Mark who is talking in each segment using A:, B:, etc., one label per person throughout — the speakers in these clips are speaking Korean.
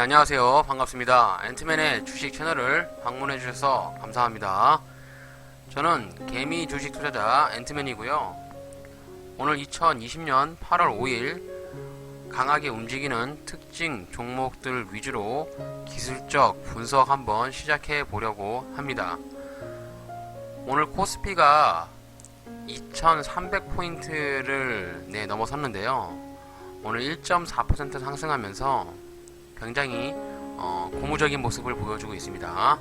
A: 안녕하세요. 반갑습니다. 앤트맨의 주식 채널을 방문해 주셔서 감사합니다. 저는 개미 주식 투자자 앤트맨이고요. 오늘 2020년 8월 5일 강하게 움직이는 특징 종목들 위주로 기술적 분석 한번 시작해 보려고 합니다. 오늘 코스피가 2300포인트를 네, 넘어섰는데요. 오늘 1.4% 상승하면서 굉장히 어, 고무적인 모습을 보여주고 있습니다.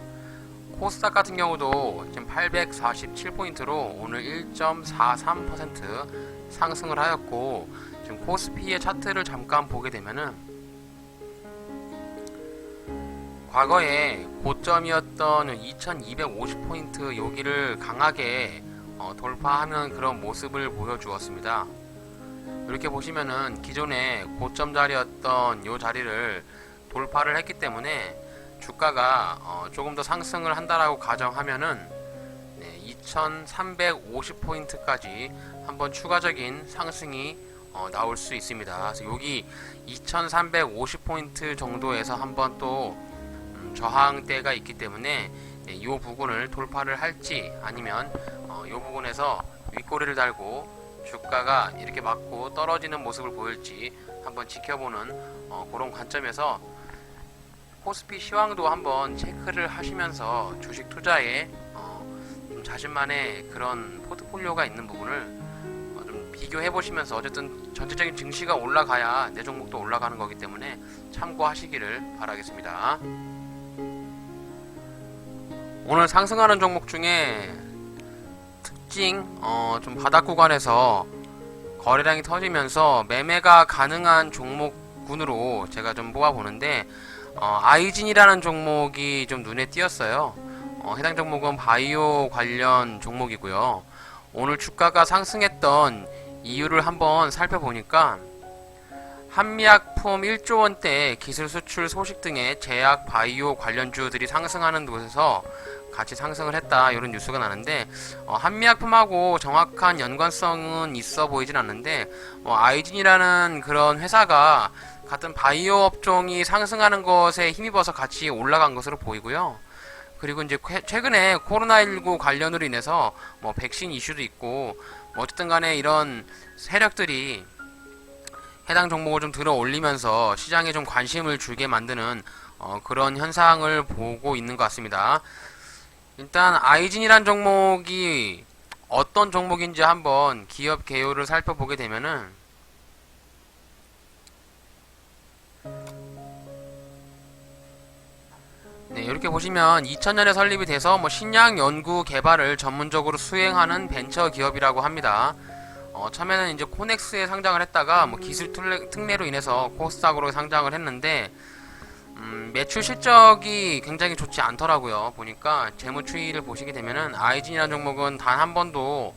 A: 코스닥 같은 경우도 지금 847포인트로 오늘 1.43% 상승을 하였고 지금 코스피의 차트를 잠깐 보게 되면은 과거에 고점이었던 2250포인트 여기를 강하게 어, 돌파하는 그런 모습을 보여주었습니다. 이렇게 보시면은 기존에 고점 자리였던 이 자리를 돌파를 했기 때문에 주가가 어, 조금 더 상승을 한다라고 가정하면은 네, 2,350포인트까지 한번 추가적인 상승이 어, 나올 수 있습니다. 그래서 여기 2,350포인트 정도에서 한번 또 음, 저항대가 있기 때문에 네, 이 부분을 돌파를 할지 아니면 어, 이 부분에서 윗꼬리를 달고 주가가 이렇게 맞고 떨어지는 모습을 보일지 한번 지켜보는 어, 그런 관점에서 코스피 시황도 한번 체크를 하시면서 주식 투자에 어, 좀 자신만의 그런 포트폴리오가 있는 부분을 어, 좀 비교해 보시면서 어쨌든 전체적인 증시가 올라가야 내 종목도 올라가는 거기 때문에 참고하시기를 바라겠습니다. 오늘 상승하는 종목 중에 특징 어, 좀 바닥 구간에서 거래량이 터지면서 매매가 가능한 종목군으로 제가 좀 뽑아 보는데 어, 아이진이라는 종목이 좀 눈에 띄었어요. 어, 해당 종목은 바이오 관련 종목이고요. 오늘 주가가 상승했던 이유를 한번 살펴보니까 한미약품 1조 원대 기술 수출 소식 등의 제약 바이오 관련주들이 상승하는 곳에서 같이 상승을 했다 이런 뉴스가 나는데 어, 한미약품하고 정확한 연관성은 있어 보이진 않는데 어, 아이진이라는 그런 회사가 같은 바이오 업종이 상승하는 것에 힘입어서 같이 올라간 것으로 보이고요. 그리고 이제 쾌- 최근에 코로나19 관련으로 인해서 뭐 백신 이슈도 있고 뭐 어쨌든 간에 이런 세력들이 해당 종목을 좀 들어 올리면서 시장에 좀 관심을 주게 만드는 어, 그런 현상을 보고 있는 것 같습니다. 일단 아이진이란 종목이 어떤 종목인지 한번 기업 개요를 살펴보게 되면은 네, 이렇게 보시면 2000년에 설립이 돼서 뭐 신약 연구 개발을 전문적으로 수행하는 벤처 기업이라고 합니다. 어, 처음에는 이제 코넥스에 상장을 했다가 뭐 기술 특례, 특례 로 인해서 코스닥으로 상장을 했는데 음, 매출 실적이 굉장히 좋지 않더라고요. 보니까 재무 추이를 보시게 되면은 아이진이라는 종목은 단 한 번도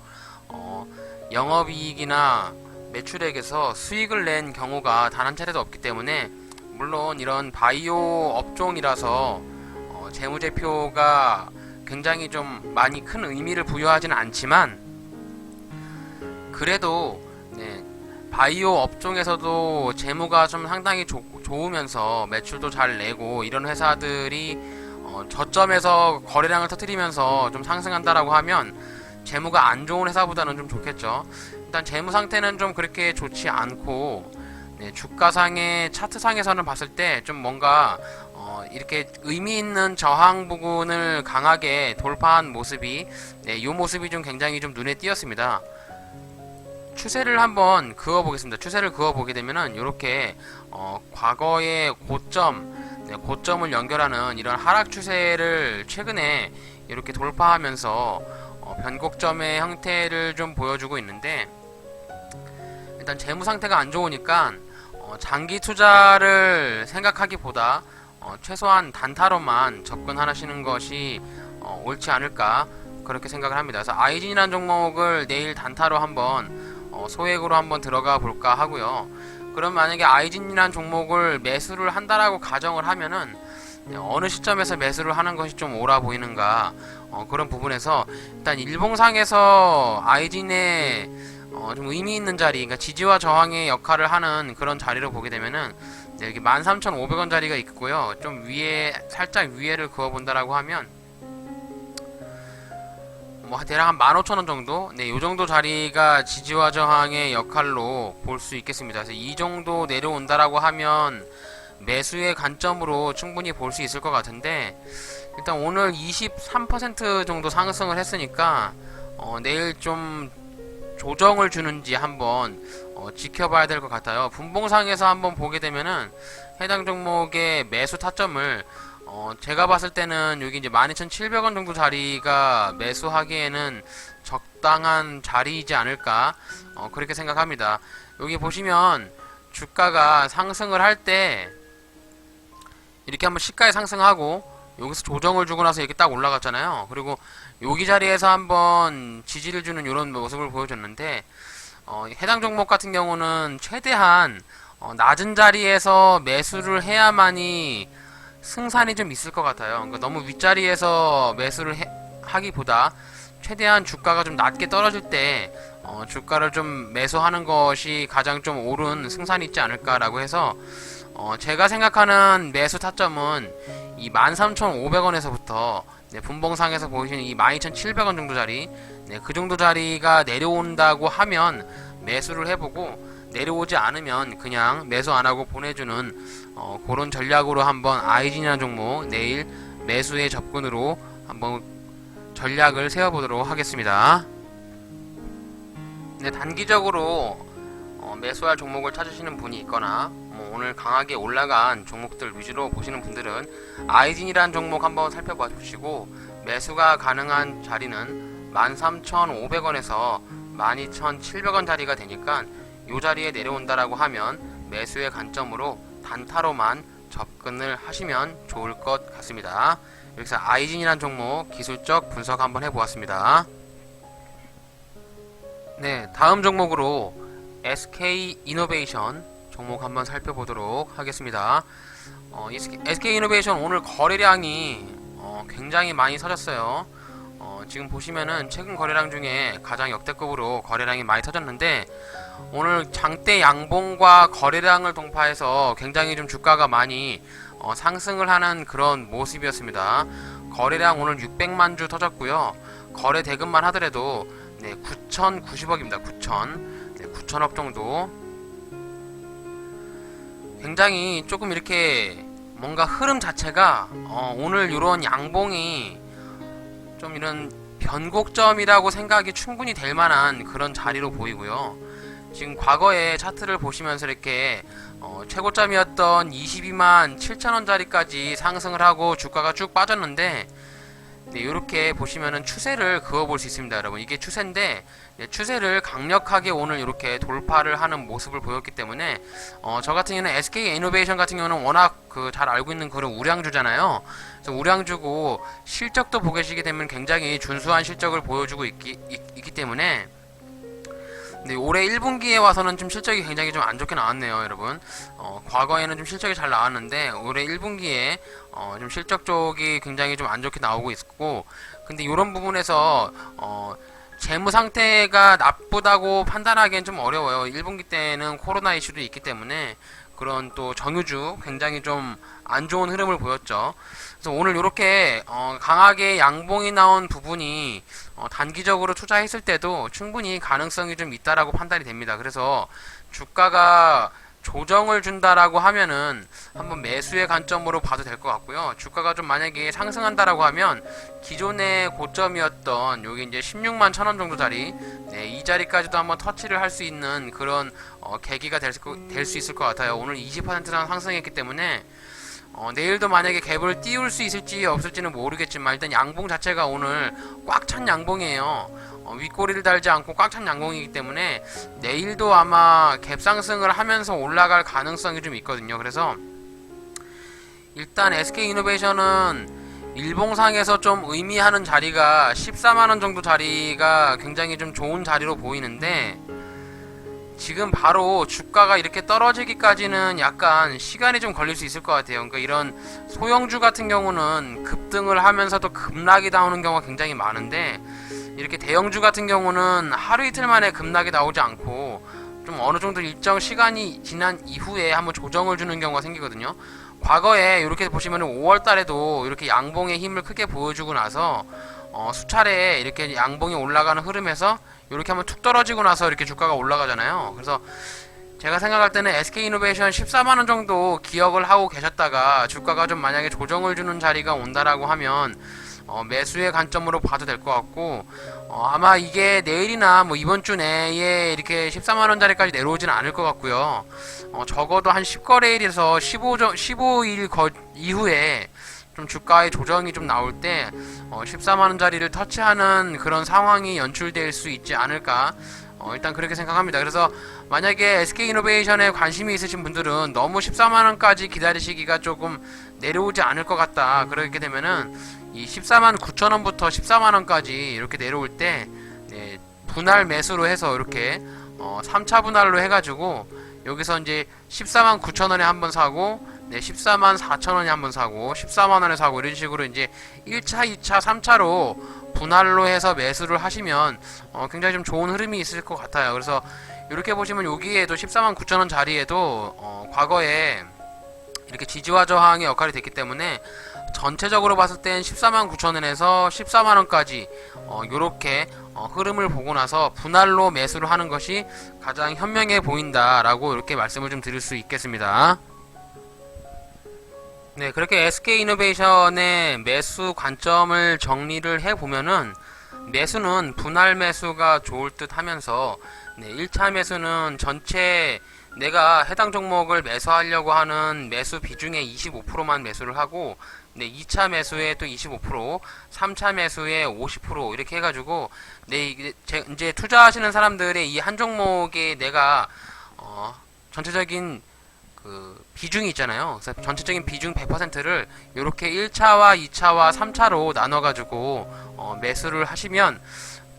A: 어, 영업이익이나 매출액에서 수익을 낸 경우가 단 한 차례도 없기 때문에 물론 이런 바이오 업종이라서 어, 재무제표가 굉장히 좀 많이 큰 의미를 부여하지는 않지만 그래도 네, 바이오 업종에서도 재무가 좀 상당히 좋, 좋으면서 매출도 잘 내고 이런 회사들이 어, 저점에서 거래량을 터뜨리면서 좀 상승한다라고 하면 재무가 안 좋은 회사보다는 좀 좋겠죠. 일단 재무 상태는 좀 그렇게 좋지 않고 네, 주가상의 차트상에서는 봤을 때 좀 뭔가 어, 이렇게 의미 있는 저항 부분을 강하게 돌파한 모습이 네, 이 모습이 좀 굉장히 좀 눈에 띄었습니다. 추세를 한번 그어 보겠습니다. 추세를 그어 보게 되면은 이렇게 어, 과거의 고점, 네, 고점을 연결하는 이런 하락 추세를 최근에 이렇게 돌파하면서 어, 변곡점의 형태를 좀 보여주고 있는데 일단 재무 상태가 안 좋으니까 어, 장기 투자를 생각하기보다 어, 최소한 단타로만 접근하시는 것이 어, 옳지 않을까 그렇게 생각을 합니다. 그래서 아이진이라는 종목을 내일 단타로 한번 어, 소액으로 한번 들어가 볼까 하고요. 그럼 만약에 아이진이라는 종목을 매수를 한다라고 가정을 하면은 네, 어느 시점에서 매수를 하는 것이 좀 옳아 보이는가 어, 그런 부분에서 일단 일봉상에서 아이진의 어, 좀 의미 있는 자리, 그러니까 지지와 저항의 역할을 하는 그런 자리로 보게 되면은 네, 여기 13,500원짜리가 있고요. 좀 위에 살짝 위에를 그어 본다라고 하면 뭐 대략 한 15,000원 정도? 네, 요 정도 자리가 지지와 저항의 역할로 볼 수 있겠습니다. 그래서 이 정도 내려온다라고 하면 매수의 관점으로 충분히 볼 수 있을 것 같은데 일단 오늘 23% 정도 상승을 했으니까 어, 내일 좀 조정을 주는지 한번 어, 지켜봐야 될 것 같아요. 분봉상에서 한번 보게 되면은 해당 종목의 매수 타점을 어, 제가 봤을 때는 여기 이제 12,700원 정도 자리가 매수하기에는 적당한 자리이지 않을까 어, 그렇게 생각합니다. 여기 보시면 주가가 상승을 할 때 이렇게 한번 시가에 상승하고 여기서 조정을 주고 나서 이렇게 딱 올라갔잖아요. 그리고 여기 자리에서 한번 지지를 주는 이런 모습을 보여줬는데 어, 해당 종목 같은 경우는 최대한 어, 낮은 자리에서 매수를 해야만이 승산이 좀 있을 것 같아요. 그러니까 너무 윗자리에서 매수를 해- 하기보다 최대한 주가가 좀 낮게 떨어질 때 어, 주가를 좀 매수하는 것이 가장 좀 옳은 승산이 있지 않을까라고 해서 어, 제가 생각하는 매수 타점은 이 13,500원에서부터 네, 분봉상에서 보이시는 이 12,700원 정도 자리 네, 그 정도 자리가 내려온다고 하면 매수를 해보고 내려오지 않으면 그냥 매수 안 하고 보내주는 어, 그런 전략으로 한번 아이진이라는 종목 내일 매수의 접근으로 한번 전략을 세워보도록 하겠습니다. 네, 단기적으로 어, 매수할 종목을 찾으시는 분이 있거나 뭐 오늘 강하게 올라간 종목들 위주로 보시는 분들은 아이진이라는 종목 한번 살펴봐 주시고 매수가 가능한 자리는 13,500원에서 12,700원 자리가 되니까 이 자리에 내려온다라고 하면 매수의 관점으로 단타로만 접근을 하시면 좋을 것 같습니다. 여기서 아이진이라는 종목 기술적 분석 한번 해보았습니다. 네, 다음 종목으로 SK 이노베이션 종목 한번 살펴보도록 하겠습니다. 어, SK 이노베이션 오늘 거래량이 어, 굉장히 많이 터졌어요. 어, 지금 보시면은 최근 거래량 중에 가장 역대급으로 거래량이 많이 터졌는데 오늘 장대 양봉과 거래량을 동파해서 굉장히 좀 주가가 많이 어, 상승을 하는 그런 모습이었습니다. 거래량 오늘 600만 주 터졌고요. 거래 대금만 하더라도 네, 9,090억입니다. 9,000. 네, 9천억 정도. 굉장히 조금 이렇게 뭔가 흐름 자체가 어, 오늘 이런 양봉이 좀 이런 변곡점이라고 생각이 충분히 될 만한 그런 자리로 보이고요. 지금 과거의 차트를 보시면서 이렇게 어, 최고점이었던 22만 7천원짜리까지 상승을 하고 주가가 쭉 빠졌는데 네, 이렇게 보시면은 추세를 그어볼 수 있습니다, 여러분. 이게 추세인데 네, 추세를 강력하게 오늘 이렇게 돌파를 하는 모습을 보였기 때문에 어, 저 같은 경우는 SK 이노베이션 같은 경우는 워낙 그 잘 알고 있는 그런 우량주잖아요. 그래서 우량주고 실적도 보시게 되면 굉장히 준수한 실적을 보여주고 있기, 있, 기 때문에 네, 올해 1분기에 와서는 좀 실적이 굉장히 좀 안 좋게 나왔네요, 여러분. 어, 과거에는 좀 실적이 잘 나왔는데 올해 1분기에 어, 좀 실적 쪽이 굉장히 좀 안 좋게 나오고 있고, 근데 이런 부분에서 어, 재무 상태가 나쁘다고 판단하기엔 좀 어려워요. 1분기 때는 코로나 이슈도 있기 때문에 그런 또 정유주 굉장히 좀 안 좋은 흐름을 보였죠. 그래서 오늘 이렇게 어, 강하게 양봉이 나온 부분이 어, 단기적으로 투자했을 때도 충분히 가능성이 좀 있다라고 판단이 됩니다. 그래서 주가가 조정을 준다라고 하면은 한번 매수의 관점으로 봐도 될 것 같고요. 주가가 좀 만약에 상승한다라고 하면 기존의 고점이었던 여기 이제 16만 천 원 정도 자리, 네, 이 자리까지도 한번 터치를 할 수 있는 그런 어, 계기가 될 수 있을 것 같아요. 오늘 20%나 상승했기 때문에 어, 내일도 만약에 갭을 띄울 수 있을지 없을지는 모르겠지만 일단 양봉 자체가 오늘 꽉 찬 양봉이에요. 어, 윗꼬리를 달지 않고 꽉 찬 양봉이기 때문에 내일도 아마 갭 상승을 하면서 올라갈 가능성이 좀 있거든요. 그래서 일단 SK 이노베이션은 일봉상에서 좀 의미하는 자리가 14만원 정도 자리가 굉장히 좀 좋은 자리로 보이는데 지금 바로 주가가 이렇게 떨어지기까지는 약간 시간이 좀 걸릴 수 있을 것 같아요. 그러니까 이런 소형주 같은 경우는 급등을 하면서도 급락이 나오는 경우가 굉장히 많은데 이렇게 대형주 같은 경우는 하루 이틀 만에 급락이 나오지 않고 좀좀 어느 정도 일정 시간이 지난 이후에 한번 조정을 주는 경우가 생기거든요. 과거에 이렇게 보시면 5월 달에도 이렇게 양봉의 힘을 크게 보여주고 나서 어, 수차례 이렇게 양봉이 올라가는 흐름에서 이렇게 한번 툭 떨어지고 나서 이렇게 주가가 올라가잖아요. 그래서 제가 생각할 때는 SK이노베이션 14만원 정도 기억을 하고 계셨다가 주가가 좀 만약에 조정을 주는 자리가 온다라고 하면 어, 매수의 관점으로 봐도 될 것 같고 어, 아마 이게 내일이나 뭐 이번 주 내에 이렇게 14만원 자리까지 내려오지는 않을 것 같고요 어, 적어도 한 10거래일에서 15, 15일 거, 이후에 좀 주가의 조정이 좀 나올 때 어, 14만원 자리를 터치하는 그런 상황이 연출될 수 있지 않을까 어, 일단 그렇게 생각합니다. 그래서 만약에 SK이노베이션에 관심이 있으신 분들은 너무 14만원까지 기다리시기가 조금 내려오지 않을 것 같다. 그렇게 되면은 이 14만 9천원부터 14만원까지 이렇게 내려올 때 네, 분할 매수로 해서 이렇게 어, 3차 분할로 해가지고 여기서 이제 14만 9천원에 한번 사고 네, 14만 4천원에 한 번 사고 14만원에 사고 이런 식으로 이제 1차, 2차, 3차로 분할로 해서 매수를 하시면 어, 굉장히 좀 좋은 흐름이 있을 것 같아요. 그래서 이렇게 보시면 여기에도 14만 9천원 자리에도 어, 과거에 이렇게 지지와 저항의 역할이 됐기 때문에 전체적으로 봤을 땐 14만 9천원에서 14만원까지 어, 요렇게 어, 흐름을 보고 나서 분할로 매수를 하는 것이 가장 현명해 보인다라고 이렇게 말씀을 좀 드릴 수 있겠습니다. 네, 그렇게 SK이노베이션의 매수 관점을 정리를 해 보면은 매수는 분할 매수가 좋을 듯 하면서 네, 1차 매수는 전체 내가 해당 종목을 매수하려고 하는 매수 비중의 25%만 매수를 하고 네, 2차 매수에 또 25%, 3차 매수에 50% 이렇게 해가지고 네, 이제 투자하시는 사람들의 이 한 종목에 내가 어, 전체적인 그 비중이 있잖아요. 그래서 전체적인 비중 100%를 이렇게 1차와 2차와 3차로 나눠가지고 어, 매수를 하시면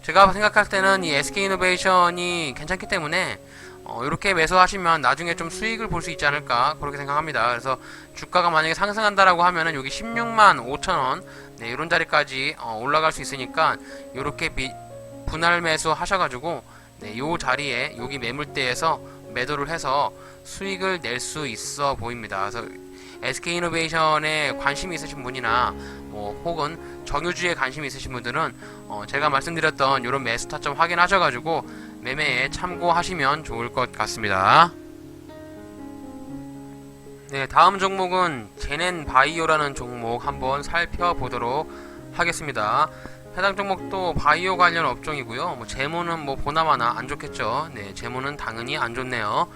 A: 제가 생각할 때는 이 SK이노베이션이 괜찮기 때문에 어, 이렇게 매수하시면 나중에 좀 수익을 볼 수 있지 않을까 그렇게 생각합니다. 그래서 주가가 만약에 상승한다라고 하면은 여기 16만 5천 원 네, 이런 자리까지 어, 올라갈 수 있으니까 이렇게 분할 매수 하셔가지고 네, 요 자리에 여기 매물대에서 매도를 해서 수익을 낼 수 있어 보입니다. 그래서 SK이노베이션에 관심이 있으신 분이나 뭐 혹은 정유주에 관심이 있으신 분들은 어, 제가 말씀드렸던 이런 매수 타점 확인하셔가지고 매매에 참고하시면 좋을 것 같습니다. 네, 다음 종목은 제넨 바이오라는 종목 한번 살펴보도록 하겠습니다. 해당 종목도 바이오 관련 업종이고요. 뭐 재무는 뭐 보나마나 안 좋겠죠. 네, 재무는 당연히 안 좋네요.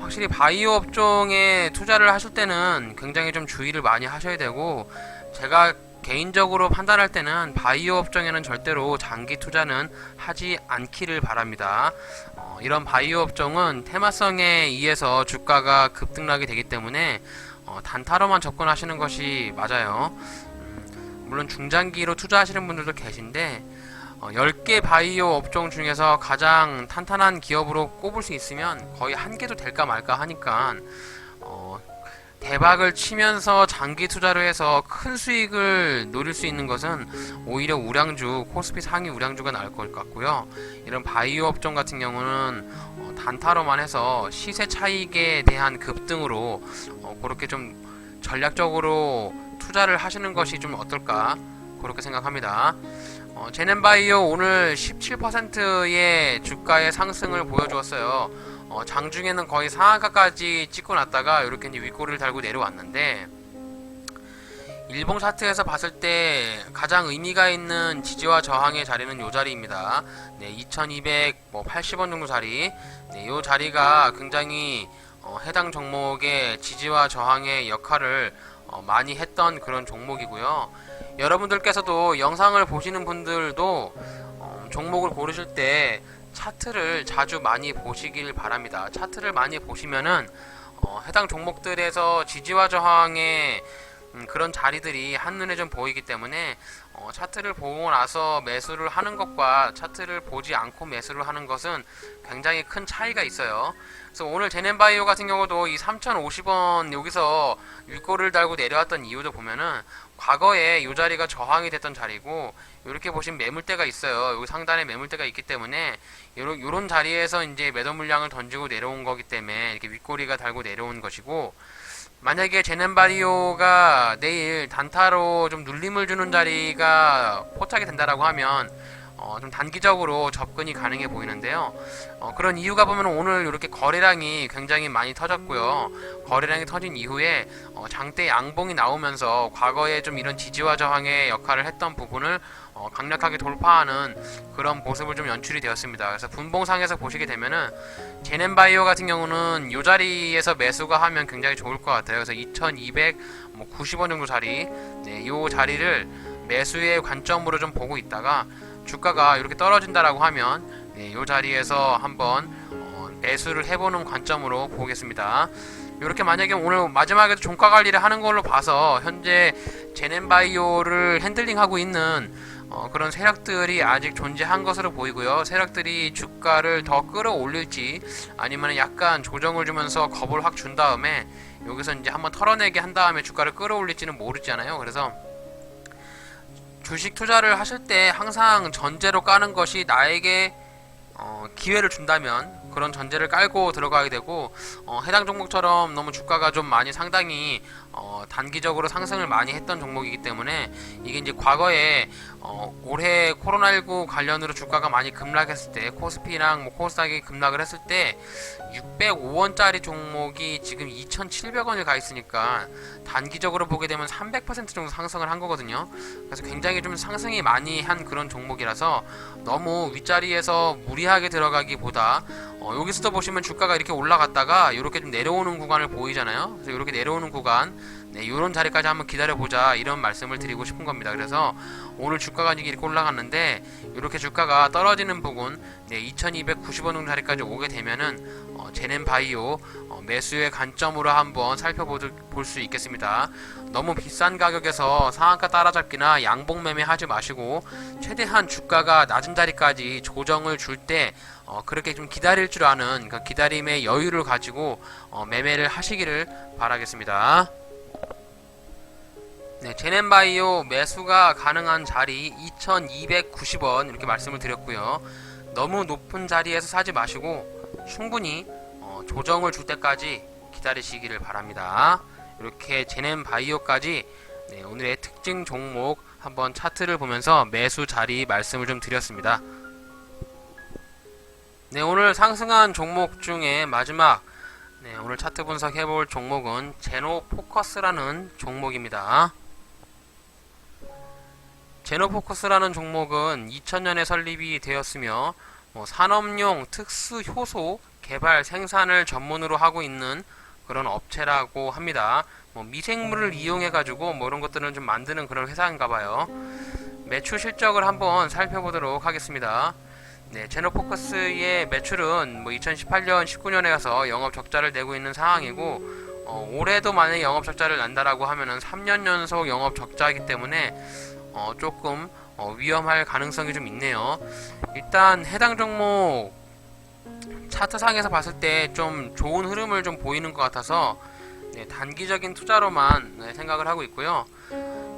A: 확실히 바이오 업종에 투자를 하실 때는 굉장히 좀 주의를 많이 하셔야 되고 제가 개인적으로 판단할 때는 바이오 업종에는 절대로 장기 투자는 하지 않기를 바랍니다. 어, 이런 바이오 업종은 테마성에 의해서 주가가 급등락이 되기 때문에 어, 단타로만 접근하시는 것이 맞아요. 음, 물론 중장기로 투자하시는 분들도 계신데 어, 10개 바이오 업종 중에서 가장 탄탄한 기업으로 꼽을 수 있으면 거의 한 개도 될까 말까 하니까 어, 대박을 치면서 장기 투자를 해서 큰 수익을 노릴 수 있는 것은 오히려 우량주, 코스피 상위 우량주가 나을 것 같고요. 이런 바이오 업종 같은 경우는 어, 단타로만 해서 시세 차익에 대한 급등으로 어, 그렇게 좀 전략적으로 투자를 하시는 것이 좀 어떨까 그렇게 생각합니다. 어, 제넨바이오 오늘 17%의 주가의 상승을 보여주었어요. 어, 장중에는 거의 상한가까지 찍고 났다가 이렇게 이제 윗골을 달고 내려왔는데 일봉 차트에서 봤을 때 가장 의미가 있는 지지와 저항의 자리는 이 자리입니다. 네, 2280원 정도 자리. 네, 이 자리가 굉장히 어, 해당 종목의 지지와 저항의 역할을 어, 많이 했던 그런 종목이고요. 여러분들께서도 영상을 보시는 분들도 어, 종목을 고르실 때 차트를 자주 많이 보시길 바랍니다. 차트를 많이 보시면은 어, 해당 종목들에서 지지와 저항의 음, 그런 자리들이 한눈에 좀 보이기 때문에 어, 차트를 보고 나서 매수를 하는 것과 차트를 보지 않고 매수를 하는 것은 굉장히 큰 차이가 있어요. 그래서 오늘 제넨바이오 같은 경우도 이 3,050원 여기서 윗골을 달고 내려왔던 이유도 보면은 과거에 이 자리가 저항이 됐던 자리고 이렇게 보시면 매물대가 있어요. 여기 상단에 매물대가 있기 때문에 요런, 요런 자리에서 이제 매도 물량을 던지고 내려온 거기 때문에 이렇게 윗꼬리가 달고 내려온 것이고 만약에 제넨바리오가 내일 단타로 좀 눌림을 주는 자리가 포착이 된다라고 하면 어, 좀 단기적으로 접근이 가능해 보이는데요. 어, 그런 이유가 보면 오늘 이렇게 거래량이 굉장히 많이 터졌고요. 거래량이 터진 이후에 어, 장대 양봉이 나오면서 과거에 좀 이런 지지와 저항의 역할을 했던 부분을 어, 강력하게 돌파하는 그런 모습을 좀 연출이 되었습니다. 그래서 분봉상에서 보시게 되면은 제넨바이오 같은 경우는 이 자리에서 매수가 하면 굉장히 좋을 것 같아요. 그래서 2,290원 정도 자리, 네, 이 자리를 매수의 관점으로 좀 보고 있다가 주가가 이렇게 떨어진다라고 하면 네, 이 자리에서 한번 어, 매수를 해보는 관점으로 보겠습니다. 이렇게 만약에 오늘 마지막에도 종가 관리를 하는 걸로 봐서 현재 제넨바이오를 핸들링하고 있는 어, 그런 세력들이 아직 존재한 것으로 보이고요. 세력들이 주가를 더 끌어올릴지 아니면 약간 조정을 주면서 겁을 확 준 다음에 여기서 이제 한번 털어내게 한 다음에 주가를 끌어올릴지는 모르잖아요. 그래서 주식 투자를 하실 때 항상 전제로 까는 것이 나에게 어, 기회를 준다면 그런 전제를 깔고 들어가게 되고 어, 해당 종목처럼 너무 주가가 좀 많이 상당히 어, 단기적으로 상승을 많이 했던 종목이기 때문에 이게 이제 과거에 어, 올해 코로나19 관련으로 주가가 많이 급락했을 때 코스피랑 뭐 코스닥이 급락을 했을 때 605원짜리 종목이 지금 2,700원을 가 있으니까 단기적으로 보게 되면 300% 정도 상승을 한 거거든요. 그래서 굉장히 좀 상승이 많이 한 그런 종목이라서 너무 윗자리에서 무리하게 들어가기보다 어, 여기서도 보시면 주가가 이렇게 올라갔다가 이렇게 좀 내려오는 구간을 보이잖아요. 그래서 이렇게 내려오는 구간, 네, 이런 자리까지 한번 기다려보자 이런 말씀을 드리고 싶은 겁니다. 그래서 오늘 주가가 이렇게 올라갔는데 이렇게 주가가 떨어지는 부분, 네, 2,290원 정도 자리까지 오게 되면은 어, 제넨바이오 어, 매수의 관점으로 한번 살펴볼 수 있겠습니다. 너무 비싼 가격에서 상한가 따라잡기나 양봉 매매하지 마시고 최대한 주가가 낮은 자리까지 조정을 줄때 어, 그렇게 좀 기다릴 줄 아는 그 기다림의 여유를 가지고 어, 매매를 하시기를 바라겠습니다. 네, 제넨바이오 매수가 가능한 자리 2,290원 이렇게 말씀을 드렸고요. 너무 높은 자리에서 사지 마시고 충분히 어, 조정을 줄 때까지 기다리시기를 바랍니다. 이렇게 제넨바이오까지 네, 오늘의 특징 종목 한번 차트를 보면서 매수 자리 말씀을 좀 드렸습니다. 네, 오늘 상승한 종목 중에 마지막 네, 오늘 차트 분석해 볼 종목은 제노 포커스라는 종목입니다. 제노 포커스라는 종목은 2000년에 설립이 되었으며 뭐 산업용 특수 효소 개발 생산을 전문으로 하고 있는 그런 업체라고 합니다. 뭐 미생물을 이용해 가지고 뭐 이런 것들은 좀 만드는 그런 회사인가 봐요. 매출 실적을 한번 살펴보도록 하겠습니다. 네, 제노포커스의 매출은 뭐 2018년, 19년에 가서 영업 적자를 내고 있는 상황이고 어, 올해도 만약에 영업 적자를 난다라고 하면은 3년 연속 영업 적자이기 때문에 어, 조금 어, 위험할 가능성이 좀 있네요. 일단 해당 종목 차트상에서 봤을 때 좀 좋은 흐름을 좀 보이는 것 같아서 네, 단기적인 투자로만 네, 생각을 하고 있고요.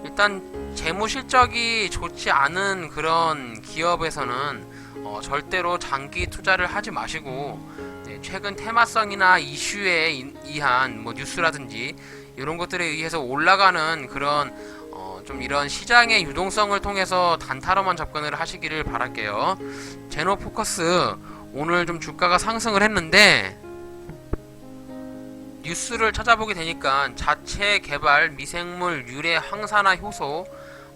A: 일단 재무 실적이 좋지 않은 그런 기업에서는 어, 절대로 장기 투자를 하지 마시고 네, 최근 테마성이나 이슈에 인- 의한 뭐 뉴스라든지 이런 것들에 의해서 올라가는 그런 어, 좀 이런 시장의 유동성을 통해서 단타로만 접근을 하시기를 바랄게요. 제노 포커스 오늘 좀 주가가 상승을 했는데 뉴스를 찾아보게 되니까 자체 개발 미생물 유래 항산화 효소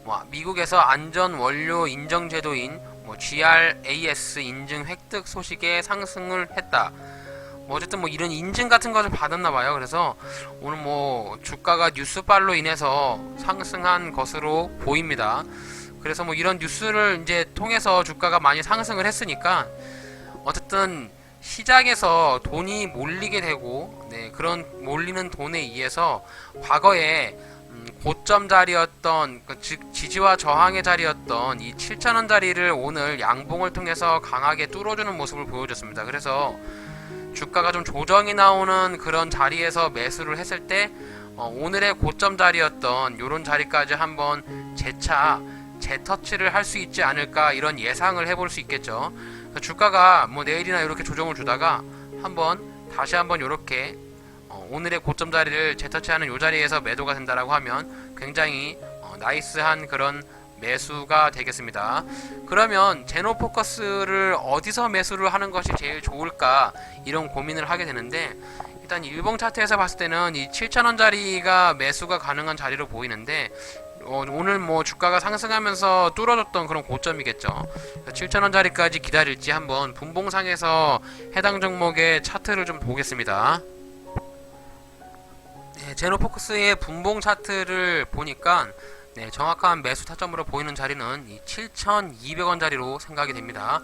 A: 뭐 미국에서 안전 원료 인정 제도인 뭐 GRAS 인증 획득 소식에 상승을 했다. 뭐 어쨌든 뭐 이런 인증 같은 것을 받았나 봐요. 그래서 오늘 뭐 주가가 뉴스발로 인해서 상승한 것으로 보입니다. 그래서 뭐 이런 뉴스를 이제 통해서 주가가 많이 상승을 했으니까 어쨌든 시장에서 돈이 몰리게 되고 네, 그런 몰리는 돈에 의해서 과거에 음, 고점 자리였던 그즉 지지와 저항의 자리였던 이 7천원 자리를 오늘 양봉을 통해서 강하게 뚫어주는 모습을 보여줬습니다. 그래서 주가가 좀 조정이 나오는 그런 자리에서 매수를 했을 때 어, 오늘의 고점 자리였던 요런 자리까지 한번 재차 재터치를 할 수 있지 않을까 이런 예상을 해볼 수 있겠죠. 주가가 뭐 내일이나 이렇게 조정을 주다가 한번 다시 한번 요렇게 어, 오늘의 고점 자리를 재터치하는 요 자리에서 매도가 된다라고 하면 굉장히 어, 나이스한 그런 매수가 되겠습니다. 그러면 제노 포커스를 어디서 매수를 하는 것이 제일 좋을까 이런 고민을 하게 되는데 일단 일봉 차트에서 봤을 때는 이 7,000원짜리가 매수가 가능한 자리로 보이는데 어, 오늘 뭐 주가가 상승하면서 뚫어줬던 그런 고점이겠죠. 7,000원짜리까지 기다릴지 한번 분봉상에서 해당 종목의 차트를 좀 보겠습니다. 네, 제노포커스의 분봉 차트를 보니까 네, 정확한 매수 타점으로 보이는 자리는 이 7,200원 자리로 생각이 됩니다.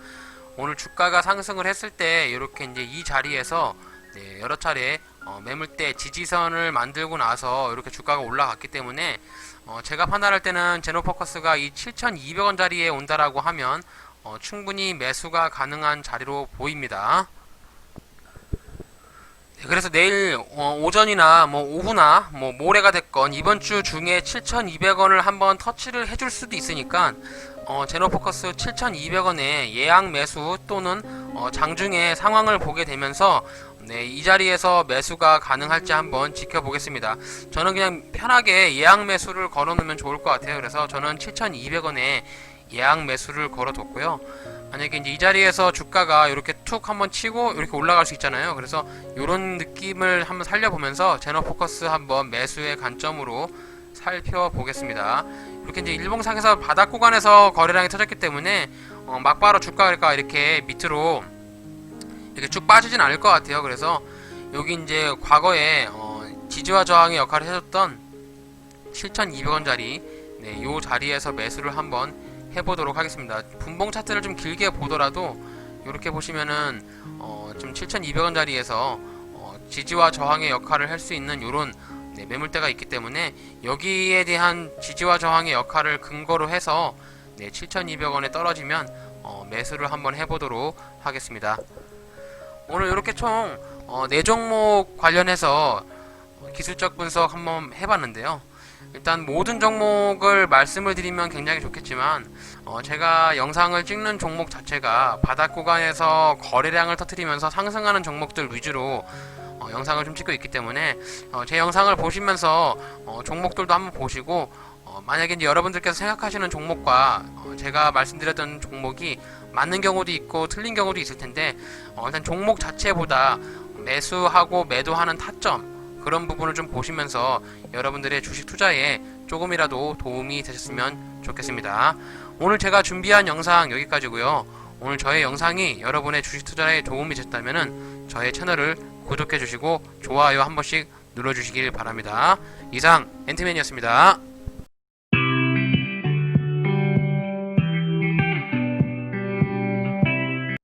A: 오늘 주가가 상승을 했을 때 이렇게 이제 이 자리에서 네, 여러 차례 어, 매물대 지지선을 만들고 나서 이렇게 주가가 올라갔기 때문에 어, 제가 판단할 때는 제노포커스가 이 7,200원 자리에 온다라고 하면 어, 충분히 매수가 가능한 자리로 보입니다. 네, 그래서 내일 어, 오전이나 뭐 오후나 뭐 모레가 됐건 이번 주 중에 7,200원을 한번 터치를 해줄 수도 있으니까 어, 제노포커스 7,200원에 예약 매수 또는 어, 장중에 상황을 보게 되면서 네, 이 자리에서 매수가 가능할지 한번 지켜보겠습니다. 저는 그냥 편하게 예약 매수를 걸어놓으면 좋을 것 같아요. 그래서 저는 7,200원에 예약 매수를 걸어뒀고요. 만약에 이제 이 자리에서 주가가 이렇게 툭 한번 치고 이렇게 올라갈 수 있잖아요. 그래서 이런 느낌을 한번 살려보면서 제너 포커스 한번 매수의 관점으로 살펴보겠습니다. 이렇게 이제 일봉상에서 바닥 구간에서 거래량이 터졌기 때문에 어, 막바로 주가가 이렇게 밑으로 이렇게 쭉 빠지진 않을 것 같아요. 그래서 여기 이제 과거에 어, 지지와 저항의 역할을 해줬던 7,200원짜리 네, 요 자리에서 매수를 한번 해보도록 하겠습니다. 분봉 차트를 좀 길게 보더라도 이렇게 보시면은 어, 좀 7,200원 자리에서 어, 지지와 저항의 역할을 할 수 있는 요런 네, 매물대가 있기 때문에 여기에 대한 지지와 저항의 역할을 근거로 해서 네, 7,200원에 떨어지면 어, 매수를 한번 해보도록 하겠습니다. 오늘 이렇게 총 어, 4종목 관련해서 기술적 분석 한번 해봤는데요. 일단 모든 종목을 말씀을 드리면 굉장히 좋겠지만 어, 제가 영상을 찍는 종목 자체가 바닥 구간에서 거래량을 터트리면서 상승하는 종목들 위주로 어, 영상을 좀 찍고 있기 때문에 어, 제 영상을 보시면서 어, 종목들도 한번 보시고 어, 만약에 이제 여러분들께서 생각하시는 종목과 어, 제가 말씀드렸던 종목이 맞는 경우도 있고 틀린 경우도 있을 텐데 어, 일단 종목 자체보다 매수하고 매도하는 타점 그런 부분을 좀 보시면서 여러분들의 주식 투자에 조금이라도 도움이 되셨으면 좋겠습니다. 오늘 제가 준비한 영상 여기까지고요. 오늘 저의 영상이 여러분의 주식 투자에 도움이 됐다면 저의 채널을 구독해 주시고 좋아요 한 번씩 눌러 주시길 바랍니다. 이상 앤트맨이었습니다.